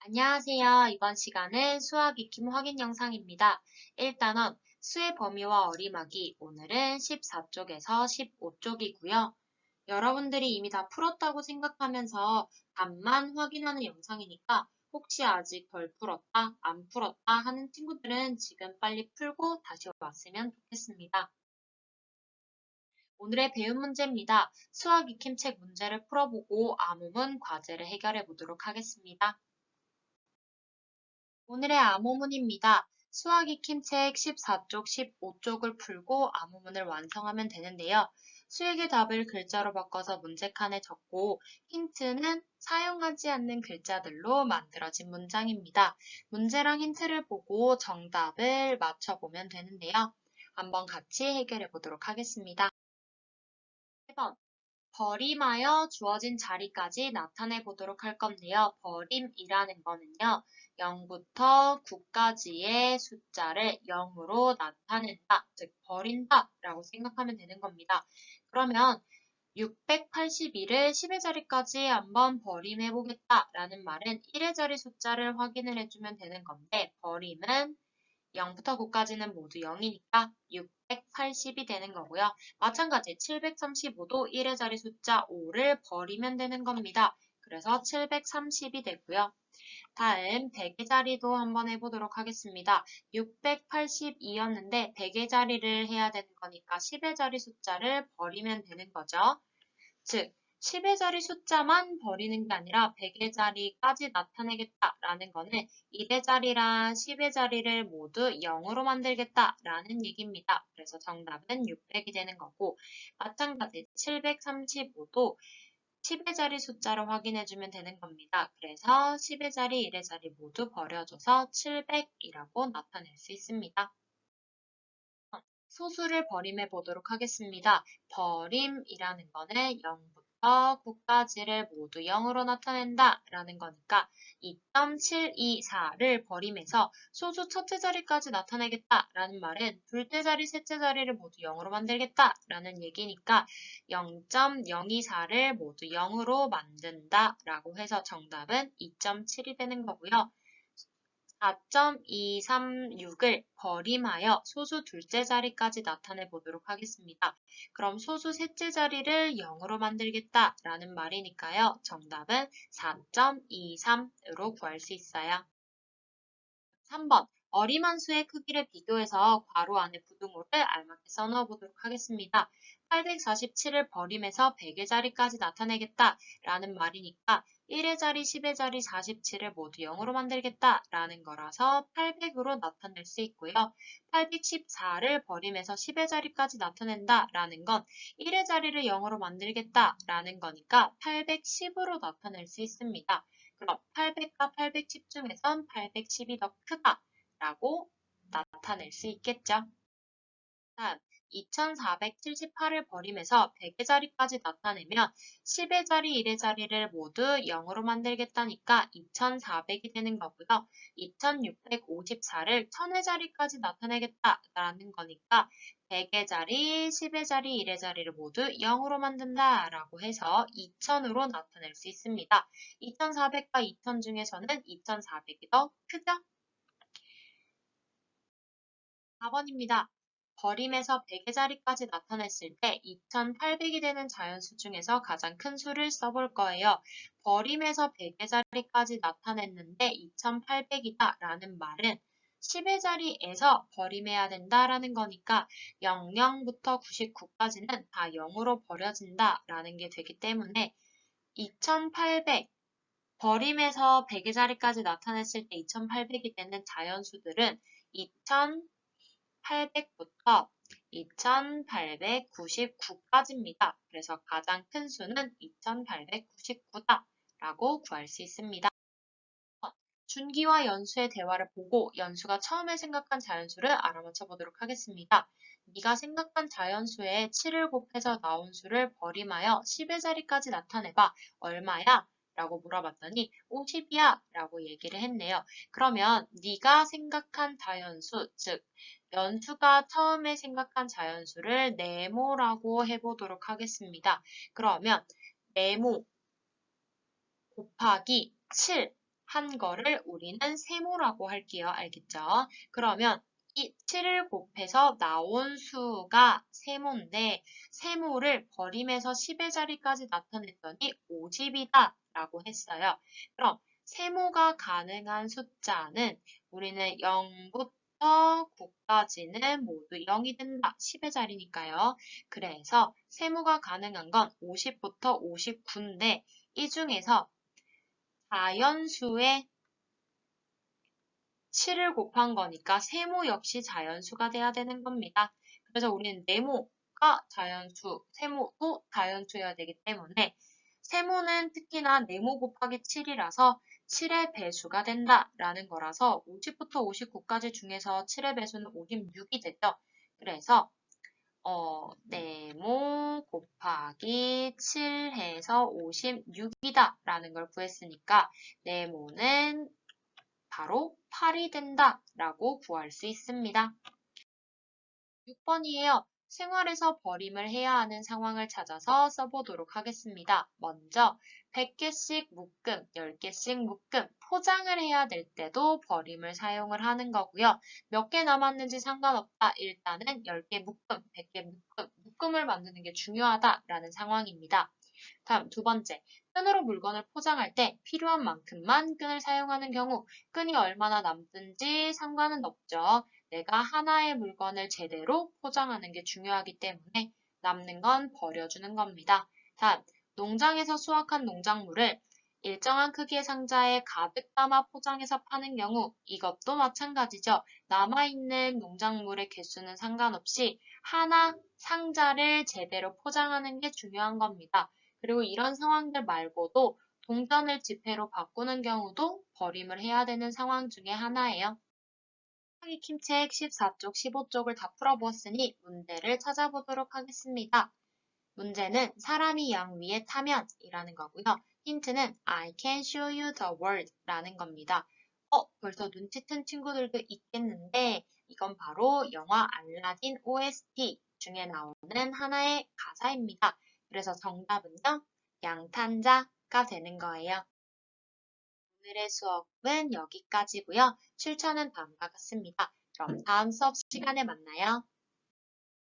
안녕하세요. 이번 시간은 수학 익힘 확인 영상입니다. 1단원 수의 범위와 어림하기 오늘은 14쪽에서 15쪽이고요. 여러분들이 이미 다 풀었다고 생각하면서 답만 확인하는 영상이니까 혹시 아직 덜 풀었다, 안 풀었다 하는 친구들은 지금 빨리 풀고 다시 왔으면 좋겠습니다. 오늘의 배운 문제입니다. 수학 익힘 책 문제를 풀어보고 암호문 과제를 해결해 보도록 하겠습니다. 오늘의 암호문입니다. 수학 익힘 책 14쪽, 15쪽을 풀고 암호문을 완성하면 되는데요. 수액의 답을 글자로 바꿔서 문제칸에 적고 힌트는 사용하지 않는 글자들로 만들어진 문장입니다. 문제랑 힌트를 보고 정답을 맞춰보면 되는데요. 한번 같이 해결해 보도록 하겠습니다. 1번 버림하여 주어진 자리까지 나타내 보도록 할 건데요. 버림이라는 거는요. 0부터 9까지의 숫자를 0으로 나타낸다, 즉 버린다 라고 생각하면 되는 겁니다. 그러면 682를 10의 자리까지 한번 버림해 보겠다 라는 말은 1의 자리 숫자를 확인을 해주면 되는 건데 버림은 0부터 9까지는 모두 0이니까 680이 되는 거고요. 마찬가지 735도 1의 자리 숫자 5를 버리면 되는 겁니다. 그래서 730이 되고요. 다음 100의 자리도 한번 해보도록 하겠습니다. 682였는데 100의 자리를 해야 되는 거니까 10의 자리 숫자를 버리면 되는 거죠. 즉 10의 자리 숫자만 버리는 게 아니라 100의 자리까지 나타내겠다라는 거는 1의 자리랑 10의 자리를 모두 0으로 만들겠다라는 얘기입니다. 그래서 정답은 600이 되는 거고 마찬가지 735도 10의 자리 숫자로 확인해 주면 되는 겁니다. 그래서 10의 자리, 1의 자리 모두 버려줘서 700이라고 나타낼 수 있습니다. 소수를 버림해 보도록 하겠습니다. 버림이라는 거는 0부터 9까지를 모두 0으로 나타낸다 라는 거니까 2.724를 버림해서 소수 첫째 자리까지 나타내겠다 라는 말은 둘째 자리, 셋째 자리를 모두 0으로 만들겠다 라는 얘기니까 0.024를 모두 0으로 만든다 라고 해서 정답은 2.7이 되는 거고요. 4.236을 버림하여 소수 둘째 자리까지 나타내 보도록 하겠습니다. 그럼 소수 셋째 자리를 0으로 만들겠다 라는 말이니까요. 정답은 4.23으로 구할 수 있어요. 3번 어림한 수의 크기를 비교해서 괄호 안에 부등호를 알맞게 써넣어 보도록 하겠습니다. 847을 버림해서 100의 자리까지 나타내겠다 라는 말이니까 1의 자리, 10의 자리, 47을 모두 0으로 만들겠다 라는 거라서 800으로 나타낼 수 있고요. 814를 버림해서 10의 자리까지 나타낸다 라는 건 1의 자리를 0으로 만들겠다 라는 거니까 810으로 나타낼 수 있습니다. 그럼 800과 810 중에선 810이 더 크다 라고 나타낼 수 있겠죠. 다음 2478을 버림해서 100의 자리까지 나타내면 10의 자리, 1의 자리를 모두 0으로 만들겠다니까 2400이 되는 거고요. 2654를 1000의 자리까지 나타내겠다라는 거니까 100의 자리, 10의 자리, 1의 자리를 모두 0으로 만든다 라고 해서 2000으로 나타낼 수 있습니다. 2400과 2000 중에서는 2400이 더 크죠? 4번입니다. 버림에서 100의 자리까지 나타냈을 때 2800이 되는 자연수 중에서 가장 큰 수를 써볼 거예요. 버림에서 100의 자리까지 나타냈는데 2800이다 라는 말은 10의 자리에서 버림해야 된다라는 거니까 00부터 99까지는 다 0으로 버려진다 라는 게 되기 때문에 2800 버림에서 100의 자리까지 나타냈을 때 2800이 되는 자연수들은 2000 800부터 2899까지입니다. 그래서 가장 큰 수는 2899다 라고 구할 수 있습니다. 준기와 연수의 대화를 보고 연수가 처음에 생각한 자연수를 알아맞혀 보도록 하겠습니다. 네가 생각한 자연수에 7을 곱해서 나온 수를 버림하여 10의 자리까지 나타내봐. 얼마야? 라고 물어봤더니 50이야 라고 얘기를 했네요. 그러면 네가 생각한 자연수, 즉 연수가 처음에 생각한 자연수를 네모라고 해보도록 하겠습니다. 그러면 네모 곱하기 7 한 거를 우리는 세모라고 할게요. 알겠죠? 그러면 이 7을 곱해서 나온 수가 세모인데 세모를 버림해서 10의 자리까지 나타냈더니 50이다 라고 했어요. 그럼 세모가 가능한 숫자는 우리는 0부터 9까지는 모두 0이 된다. 10의 자리니까요. 그래서 세모가 가능한 건 50부터 59인데 이 중에서 자연수의 7을 곱한 거니까 세모 역시 자연수가 돼야 되는 겁니다. 그래서 우리는 네모가 자연수, 세모도 자연수여야 되기 때문에 세모는 특히나 네모 곱하기 7이라서 7의 배수가 된다라는 거라서 50부터 59까지 중에서 7의 배수는 56이 되죠. 그래서 어, 네모 곱하기 7 해서 56이다 라는 걸 구했으니까 네모는 바로 8이 된다 라고 구할 수 있습니다. 6번이에요. 생활에서 버림을 해야 하는 상황을 찾아서 써보도록 하겠습니다. 먼저 100개씩 묶음, 10개씩 묶음, 포장을 해야 될 때도 버림을 사용을 하는 거고요. 몇 개 남았는지 상관없다. 일단은 10개 묶음, 100개 묶음, 묶음을 만드는 게 중요하다라는 상황입니다. 다음 두 번째, 끈으로 물건을 포장할 때 필요한 만큼만 끈을 사용하는 경우 끈이 얼마나 남든지 상관은 없죠. 내가 하나의 물건을 제대로 포장하는 게 중요하기 때문에 남는 건 버려주는 겁니다. 다음, 농장에서 수확한 농작물을 일정한 크기의 상자에 가득 담아 포장해서 파는 경우 이것도 마찬가지죠. 남아있는 농작물의 개수는 상관없이 하나 상자를 제대로 포장하는 게 중요한 겁니다. 그리고 이런 상황들 말고도 동전을 지폐로 바꾸는 경우도 버림을 해야 되는 상황 중에 하나예요. 수학이 킴책 14쪽, 15쪽을 다 풀어보았으니 문제를 찾아보도록 하겠습니다. 문제는 사람이 양 위에 타면이라는 거고요. 힌트는 I can show you the world 라는 겁니다. 어, 벌써 눈치챈 친구들도 있겠는데 이건 바로 영화 알라딘 OST 중에 나오는 하나의 가사입니다. 그래서 정답은요, 양탄자가 되는 거예요. 오늘의 수업은 여기까지고요. 출처는 다음과 같습니다. 그럼 다음 수업 시간에 만나요.